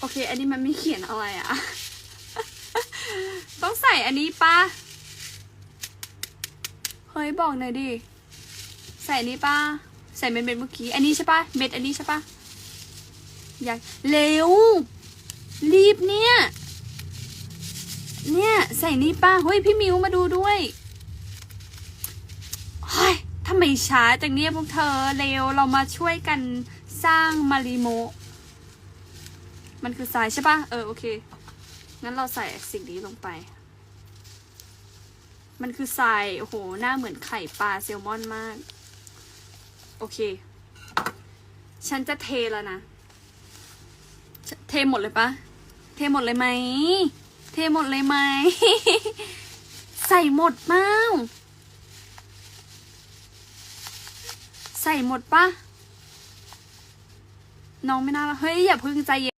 โอเค อันนี้มันไม่เขียนอะไรอะ ต้องใส่อันนี้ปะเฮ้ยบอกหน่อยดิ ใส่อันนี้ปะใส่เม็ดเม็ดเมื่อกี้ อันนี้ใช่ปะเม็ดอันนี้ใช่ปะอยากเร็ว รีบเนี่ย เนี่ย ใส่นี่ป้าเฮ้ย พี่มิวมาดูด้วยเฮ้ยทำไมช้าจังเนี่ยพวกเธอ เร็ว เรามาช่วยกันสร้างมาริโม มันคือทรายใช่ปะเออโอเค งั้นเราใส่สิ่งนี้ลงไป มันคือทราย โอ้โห หน้าเหมือนไข่ปลาแซลมอนมาก โอเค ฉันจะเทแล้วนะ เทหมดเลยปะ เทหมดเลยไหม เทหมดเลยไหม ใส่หมดเป้าใส่หมดปะน้องไม่น่าเฮ้ยอย่าพึ่งใจเ